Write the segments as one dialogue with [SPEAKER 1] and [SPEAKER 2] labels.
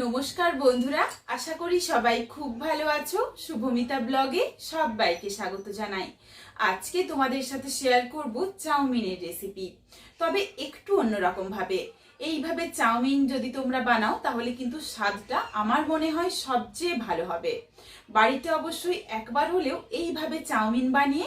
[SPEAKER 1] নমস্কার বন্ধুরা, আশা করি সবাই খুব ভালো আছো। শুভমিতা ব্লগে সবাইকে স্বাগত জানাই। আজকে তোমাদের সাথে শেয়ার করব চাউমিনের রেসিপি তবে একটু অন্যরকম ভাবে। এইভাবে চাউমিন যদি তোমরা বানাও, তাহলে কিন্তু স্বাদটা আমার মনে হয় সবচেয়ে ভালো হবে। বাড়িতে অবশ্যই একবার হলেও এইভাবে চাউমিন বানিয়ে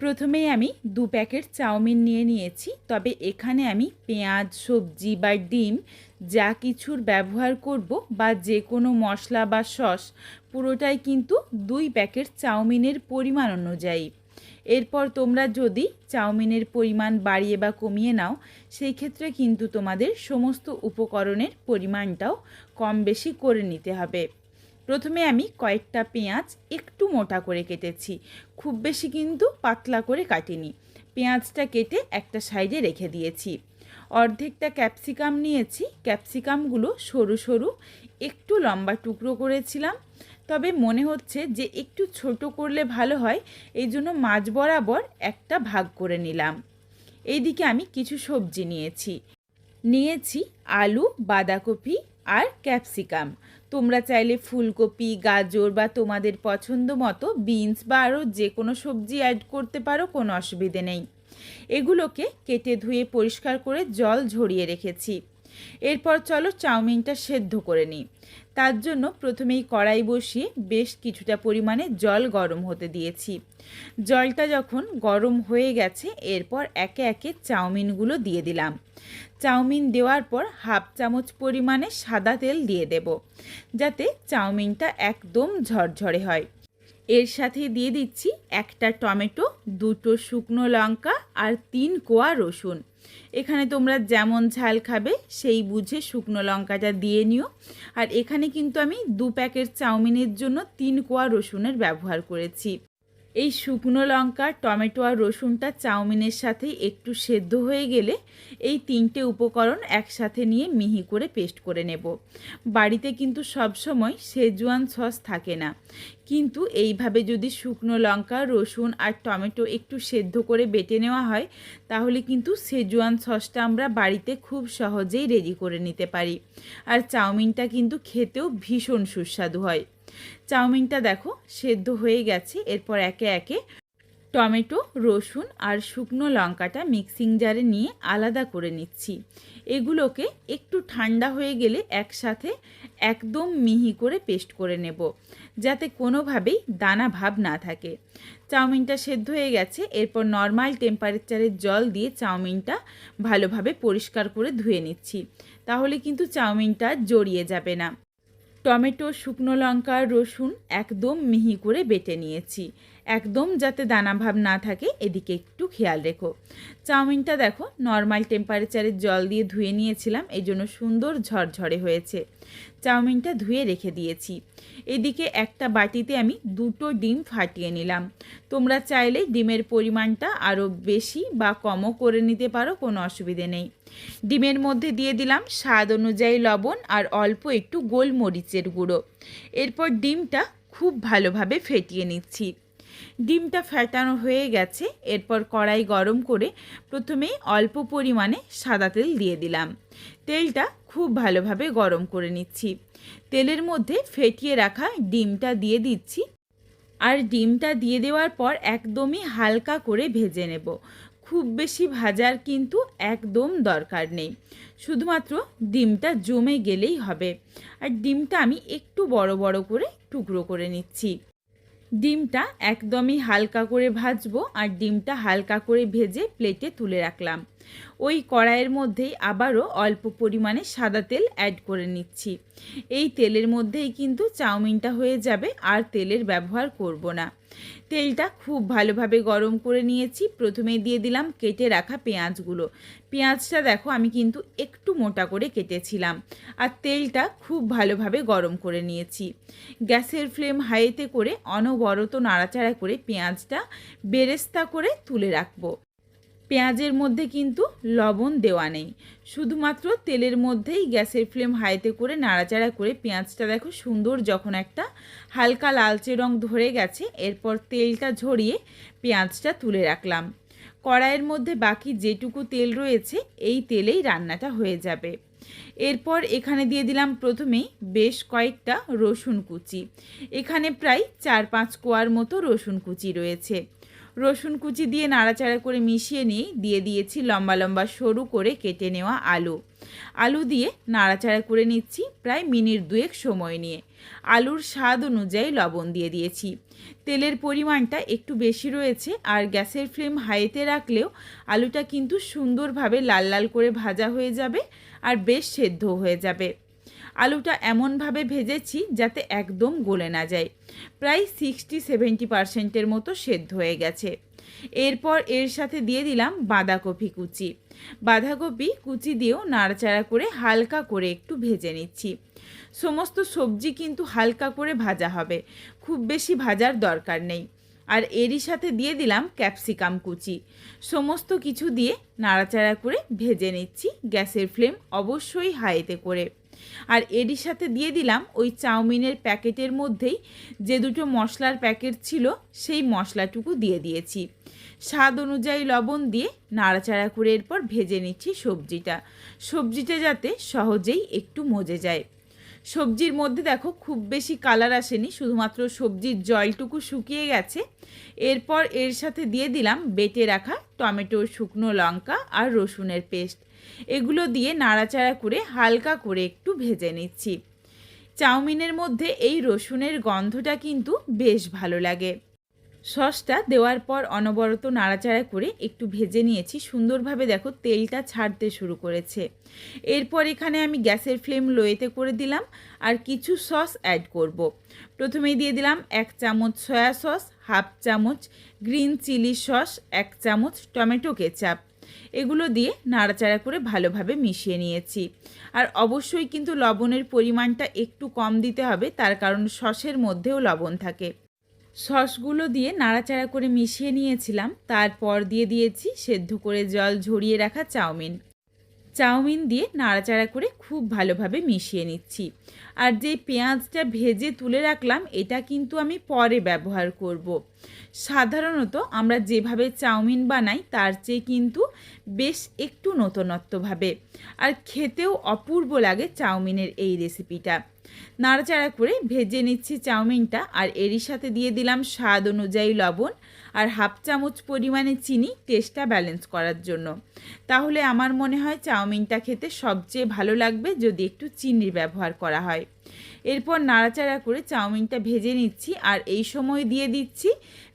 [SPEAKER 1] প্রথমেই আমি দু প্যাকেট চাউমিন নিয়ে নিয়েছি, তবে এখানে আমি পেঁয়াজ, সবজি বা ডিম যা কিছুর ব্যবহার করব বা যে কোনো মশলা বা সস, পুরোটাই কিন্তু দুই প্যাকেট চাউমিনের পরিমাণ অনুযায়ী। এরপর তোমরা যদি চাউমিনের পরিমাণ বাড়িয়ে বা কমিয়ে নাও, সেই ক্ষেত্রে কিন্তু তোমাদের সমস্ত উপকরণের পরিমাণটাও কম বেশি করে নিতে হবে। প্রথমে আমি কয়েকটা পেঁয়াজ একটু মোটা করে কেটেছি। খুব বেশি কিন্তু পাতলা করে কাটিনি। পেঁয়াজটা কেটে একটা সাইডে রেখে দিয়েছি। অর্ধেকটা ক্যাপসিকাম নিয়েছি। ক্যাপসিকামগুলো সরু সরু, একটু লম্বা টুকরো করেছিলাম। তবে মনে হচ্ছে যে একটু ছোট করলে ভালো হয়, এই জন্য মাঝ বরাবর একটা ভাগ করে নিলাম। এইদিকে আমি কিছু সবজি নিয়েছি। নিয়েছি আলু, বাঁধাকপি আর ক্যাপসিকাম। তোমরা চাইলে ফুলকপি, গাজর বা তোমাদের পছন্দ মতো বিনস বা আরও যে কোনো সবজি অ্যাড করতে পারো, কোনো অসুবিধে নেই। এগুলোকে কেটে ধুয়ে পরিষ্কার করে জল ঝরিয়ে রেখেছি। এরপর চলো চাউমিনটা সেদ্ধ করে নিই। তার জন্য প্রথমেই কড়াই বসিয়ে বেশ কিছুটা পরিমাণে জল গরম হতে দিয়েছি। জলটা যখন গরম হয়ে গেছে, এরপর একে একে চাউমিনগুলো দিয়ে দিলাম। চাউমিন দেওয়ার পর হাফ চামচ পরিমাণে সাদা তেল দিয়ে দেব, যাতে চাউমিনটা একদম ঝরঝরে হয়। এর সাথে দিয়ে দিচ্ছি একটা টমেটো, দুটো শুকনো লঙ্কা আর তিন কোয়া রসুন। এখানে তোমরা যেমন ঝাল খাবে সেই বুঝে শুকনো লঙ্কাটা দিয়ে নিও। আর এখানে কিন্তু আমি দু প্যাকেট চাউমিনের জন্য তিন কোয়া রসুনের ব্যবহার করেছি। এই শুকনো লঙ্কা, টমেটো আর রসুনটা চাউমিনের সাথে একটু সেদ্ধ হয়ে গেলে এই তিনটে উপকরণ একসাথে নিয়ে মিহি করে পেস্ট করে নেব। বাড়িতে কিন্তু সবসময় সেজুয়ান সস থাকে না। কিন্তু এইভাবে যদি শুকনো লঙ্কা, রসুন আর টমেটো একটু সেদ্ধ করে বেটে নেওয়া হয়, তাহলে কিন্তু সেজুয়ান সসটা আমরা বাড়িতে খুব সহজেই রেডি করে নিতে পারি। আর চাউমিনটা কিন্তু খেতেও ভীষণ সুস্বাদু হয়। চাউমিনটা দেখো, সেদ্ধ হয়ে গেছে। এরপর একে একে টমেটো, রসুন আর শুকনো লঙ্কাটা মিক্সিং জারে নিয়ে আলাদা করে নিচ্ছি। এগুলোকে একটু ঠান্ডা হয়ে গেলে একসাথে একদম মিহি করে পেস্ট করে নেব, যাতে কোনোভাবেই দানা ভাব না থাকে। চাউমিনটা সেদ্ধ হয়ে গেছে। এরপর নর্মাল টেম্পারেচারের জল দিয়ে চাউমিনটা ভালোভাবে পরিষ্কার করে ধুয়ে নিচ্ছি। তাহলে কিন্তু চাউমিনটা জড়িয়ে যাবে না। টমেটো শুকনো লঙ্কা রসুন একদম মিহি করে বেটে নিয়েছি। একদম যাতে দানা ভাব না থাকে, এদিকে একটু খেয়াল রেখো। চাউমিনটা দেখো নর্মাল টেম্পারেচারের জল দিয়ে ধুয়ে নিয়েছিলাম, এই জন্য সুন্দর ঝরঝরে হয়েছে। চাউমিনটা ধুয়ে রেখে দিয়েছি। এদিকে একটা বাটিতে আমি দুটো ডিম ফাটিয়ে নিলাম। তোমরা চাইলে ডিমের পরিমাণটা আরও বেশি বা কমও করে নিতে পারো, কোনো অসুবিধে নেই। ডিমের মধ্যে দিয়ে দিলাম স্বাদ অনুযায়ী লবণ আর অল্প একটু গোলমরিচের গুঁড়ো। এরপর ডিমটা খুব ভালোভাবে ফেটিয়ে নিচ্ছি। ডিমটা ফেটানো হয়ে গেছে, এরপর কড়াই গরম করে প্রথমেই অল্প পরিমাণে সাদা তেল দিয়ে দিলাম। তেলটা খুব ভালোভাবে গরম করে নিচ্ছি। তেলের মধ্যে ফেটিয়ে রাখা ডিমটা দিয়ে দিচ্ছি। আর ডিমটা দিয়ে দেওয়ার পর একদমই হালকা করে ভেজে নেব। খুব বেশি ভাজার কিন্তু একদম দরকার নেই। শুধুমাত্র ডিমটা জমে গেলেই হবে। আর ডিমটা আমি একটু বড় বড় করে টুকরো করে নিচ্ছি। ডিমটা একদমই হালকা করে ভাজবো আর ডিমটা হালকা করে ভেজে প্লেটে তুলে রাখলাম। ওই কড়াইয়ের মধ্যেই আবারও অল্প পরিমাণে সাদা তেল অ্যাড করে নিচ্ছি। এই তেলের মধ্যেই কিন্তু চাউমিনটা হয়ে যাবে আর তেলের ব্যবহার করব না। তেলটা খুব ভালোভাবে গরম করে নিয়েছি। প্রথমে দিয়ে দিলাম কেটে রাখা পেঁয়াজগুলো। পেঁয়াজটা দেখো, আমি কিন্তু একটু মোটা করে কেটেছিলাম। আর তেলটা খুব ভালোভাবে গরম করে নিয়েছি। গ্যাসের ফ্লেম হাইতে করে অনবরত নাড়াচাড়া করে পেঁয়াজটা বেরেস্তা করে তুলে রাখব। পেঁয়াজের মধ্যে কিন্তু লবণ দেওয়া নেই। শুধুমাত্র তেলের মধ্যেই গ্যাসের ফ্লেম হাইতে করে নাড়াচাড়া করে পেঁয়াজটা দেখো সুন্দর যখন একটা হালকা লালচে রং ধরে গেছে, এরপর তেলটা ঝরিয়ে পেঁয়াজটা তুলে রাখলাম। কড়াইয়ের মধ্যে বাকি যেটুকু তেল রয়েছে, এই তেলেই রান্নাটা হয়ে যাবে। এরপর এখানে দিয়ে দিলাম প্রথমেই বেশ কয়েকটা রসুন কুচি। এখানে প্রায় চার পাঁচ কোয়ার মতো রসুন কুচি রয়েছে। রসুন কুচি দিয়ে নাড়াচাড়া করে মিশিয়ে নিয়ে দিয়ে দিয়েছি লম্বা লম্বা সরু করে কেটে নেওয়া আলু। আলু দিয়ে নাড়াচাড়া করে নিচ্ছি প্রায় মিনিট দুয়েক সময় নিয়ে। আলুর স্বাদ অনুযায়ী লবণ দিয়ে দিয়েছি। তেলের পরিমাণটা একটু বেশি রয়েছে আর গ্যাসের ফ্লেম হাইতে রাখলেও আলুটা কিন্তু সুন্দরভাবে লাল লাল করে ভাজা হয়ে যাবে আর বেশ সেদ্ধ হয়ে যাবে। আলুটা এমনভাবে ভেজেছি যাতে একদম গলে না যায়। প্রায় সিক্সটি সেভেন্টি পার্সেন্টের মতো সেদ্ধ হয়ে গেছে। এরপর এর সাথে দিয়ে দিলাম বাঁধাকপি কুচি। বাঁধাকপি কুচি দিয়েও নাড়াচাড়া করে হালকা করে একটু ভেজে নিচ্ছি। সমস্ত সবজি কিন্তু হালকা করে ভাজা হবে। খুব বেশি ভাজার দরকার নেই। আর এরই সাথে দিয়ে দিলাম ক্যাপসিকাম কুচি। সমস্ত কিছু দিয়ে নাড়াচাড়া করে ভেজে নিচ্ছি গ্যাসের ফ্লেম অবশ্যই হাইতে করে। আর এরই সাথে দিয়ে দিলাম ওই চাউমিনের প্যাকেটের মধ্যেই যে দুটো মশলার প্যাকেট ছিল, সেই মশলাটুকু দিয়ে দিয়েছি। স্বাদ অনুযায়ী লবণ দিয়ে নাড়াচাড়া করে এরপর ভেজে নিচ্ছি সবজিটা। সবজিটা যাতে সহজেই একটু মজে যায়। সবজির মধ্যে দেখো খুব বেশি কালার আসেনি, শুধুমাত্র সবজির জলটুকু শুকিয়ে গেছে। এরপর এর সাথে দিয়ে দিলাম বেটে রাখা টমেটো, শুকনো লঙ্কা আর রসুনের পেস্ট। এগুলো দিয়ে নাড়াচাড়া করে হালকা করে একটু ভেজে নিচ্ছি। চাউমিনের মধ্যে এই রসুনের গন্ধটা কিন্তু বেশ ভালো লাগে। সসটা দেওয়ার পর অনবরত নাড়াচাড়া করে একটু ভেজে নিয়েছি। সুন্দরভাবে দেখো তেলটা ছাড়তে শুরু করেছে। এরপর এখানে আমি গ্যাসের ফ্লেম লোয়েতে করে দিলাম আর কিছু সস অ্যাড করব। প্রথমেই দিয়ে দিলাম এক চামচ সয়া সস, হাফ চামচ গ্রিন চিলি সস, এক চামচ টমেটো কেচাপ। এগুলো দিয়ে নাড়াচাড়া করে ভালোভাবে মিশিয়ে নিয়েছি। আর অবশ্যই কিন্তু লবণের পরিমাণটা একটু কম দিতে হবে, তার কারণ সসের মধ্যেও লবণ থাকে। সসগুলো দিয়ে নাড়াচাড়া করে মিশিয়ে নিয়েছিলাম, তারপর দিয়ে দিয়েছি সেদ্ধ করে জল ঝরিয়ে রাখা চাউমিন। চাউমিন দিয়ে নাড়াচাড়া করে খুব ভালোভাবে মিশিয়ে নিচ্ছি। আর যে পেঁয়াজটা ভেজে তুলে রাখলাম, এটা কিন্তু আমি পরে ব্যবহার করব। সাধারণত আমরা যেভাবে চাউমিন বানাই, তার চেয়ে কিন্তু বেশ একটু নতুনত্বভাবে। আর খেতেও অপূর্ব লাগে চাউমিনের এই রেসিপিটা। নাড়াচাড়া করে ভেজে নিচ্ছি চাউমিনটা আর এরই সাথে দিয়ে দিলাম স্বাদ অনুযায়ী লবণ আর হাফ চামচ পরিমাণে চিনি টেস্টটা ব্যালেন্স করার জন্য। তাহলে আমার মনে হয় চাউমিনটা খেতে সবচেয়ে ভালো লাগবে যদি একটু চিনির ব্যবহার করা হয়। এরপর নাড়াচাড়া করে চাউমিনটা ভেজে নিচ্ছি, আর এই সময় দিয়ে দিচ্ছি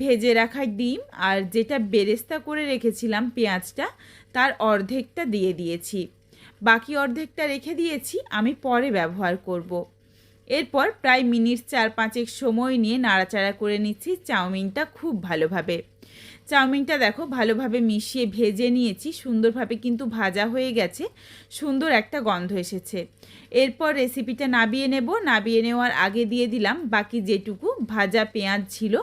[SPEAKER 1] ভেজে রাখা ডিম, আর যেটা বেরেস্তা করে রেখেছিলাম পেঁয়াজটা, তার অর্ধেকটা দিয়ে দিয়েছি বাকি অর্ধেকটা রেখে দিয়েছি, আমি পরে ব্যবহার করব। এরপর প্রায় মিনিট চার পাঁচেক সময় নিয়ে নাড়াচাড়া করে নিচ্ছি, চাউমিনটা খুব ভালোভাবে চাউমিনটা দেখো ভালোভাবে মিশিয়ে ভেজে নিয়েছি, সুন্দরভাবে কিন্তু ভাজা হয়ে গেছে, সুন্দর একটা গন্ধ এসেছে। এরপর রেসিপিটা নাবিয়ে নেব, নাবিয়ে নেওয়ার আগে দিয়ে দিলাম বাকি যেটুকু ভাজা পেঁয়াজ ছিল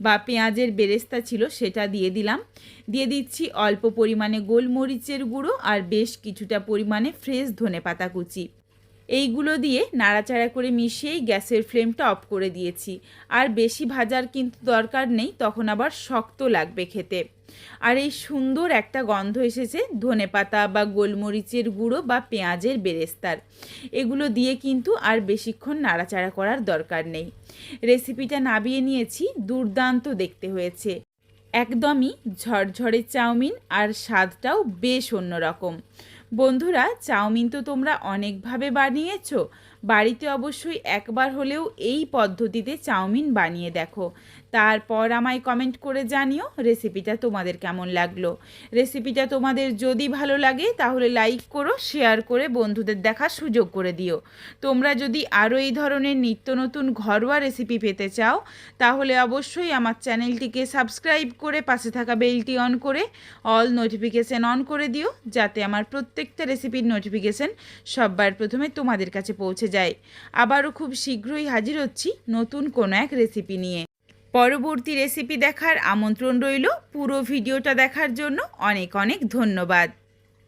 [SPEAKER 1] বা পেঁয়াজের বেরেস্তা ছিল সেটা দিয়ে দিলাম। দিয়ে দিচ্ছি অল্প পরিমাণে গোলমরিচের গুঁড়ো আর বেশ কিছুটা পরিমাণে ফ্রেশ ধনে পাতা কুচি। এইগুলো দিয়ে নাড়াচাড়া করে মিশিয়েই গ্যাসের ফ্লেমটা অফ করে দিয়েছি। আর বেশি ভাজার কিন্তু দরকার নেই, তখন আবার শক্ত লাগবে খেতে। আর এই সুন্দর একটা গন্ধ এসেছে ধনে পাতা বা গোলমরিচের গুঁড়ো বা পেঁয়াজের বেরেস্তার। এগুলো দিয়ে কিন্তু আর বেশিক্ষণ নাড়াচাড়া করার দরকার নেই। রেসিপিটা নাবিয়ে নিয়েছি, দুর্দান্ত দেখতে হয়েছে। একদমই ঝরঝরে চাউমিন আর স্বাদটাও বেশ অন্যরকম। বন্ধুরা, চাউমিন তো তোমরা অনেকভাবে বানিয়েছ। বাড়িতে অবশ্যই একবার হলেও এই পদ্ধতিতে চাউমিন বানিয়ে দেখো। তারপর আমায় কমেন্ট করে জানিও রেসিপিটা তোমাদের কেমন লাগল। রেসিপিটা তোমাদের যদি ভালো লাগে তাহলে লাইক করো শেয়ার করে বন্ধুদের দেখার সুযোগ করে দিও। তোমরা যদি আরও এই ধরনের নিত্য নতুন ঘরোয়া রেসিপি পেতে চাও, তাহলে অবশ্যই আমার চ্যানেলটিকে সাবস্ক্রাইব করে পাশে থাকা বেলটি অন করে অল নোটিফিকেশান অন করে দিও, যাতে আমার প্রত্যেকটা রেসিপির নোটিফিকেশান সববার প্রথমে তোমাদের কাছে পৌঁছে যায়। আবারও খুব শীঘ্রই হাজির হচ্ছি নতুন কোনো এক রেসিপি নিয়ে। পরবর্তী রেসিপি দেখার আমন্ত্রণ রইল পুরো ভিডিওটা দেখার জন্য অনেক অনেক ধন্যবাদ।